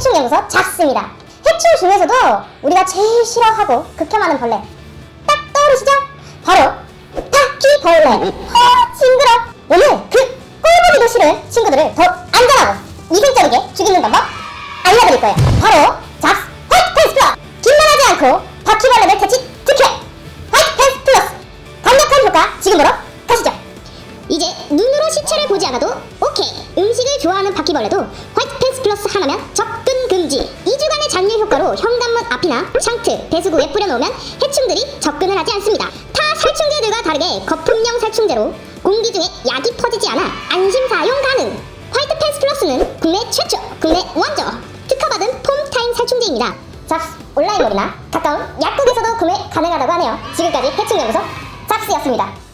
해충연구소 잡스입니다. 해충 중에서도 우리가 제일 싫어하고 극혐하는 벌레 딱 떠오르시죠? 바로 바퀴벌레. 아 징그러. 오늘 그 꼴보기도 싫은 친구들을 더 안전하고 위생적이게 죽이는 방법 알려드릴 거예요. 바로 잡스 화이트 펜스 플러스. 긴말하지 않고 바퀴벌레를 퇴치 특혜 화이트 펜스 플러스. 강력한 효과 지금으로 가시죠. 이제 눈으로 시체를 보지 않아도 오케이. 음식을 좋아하는 바퀴벌레도 화이트 펜스 플러스 하나면 접근 금지. 2주간의 잔류 효과로 현관문 앞이나 샹트, 배수구 에 뿌려놓으면 해충들이 접근을 하지 않습니다. 타 살충제들과 다르게 거품형 살충제로 공기 중에 약이 퍼지지 않아 안심 사용 가능. 화이트 펜스 플러스는 국내 최초, 국내 원조 특허받은 폼타임 살충제입니다. 잡스 온라인몰이나 가까운 약국에서도 구매 가능하다고 하네요. 지금까지 해충연구소 잡스였습니다.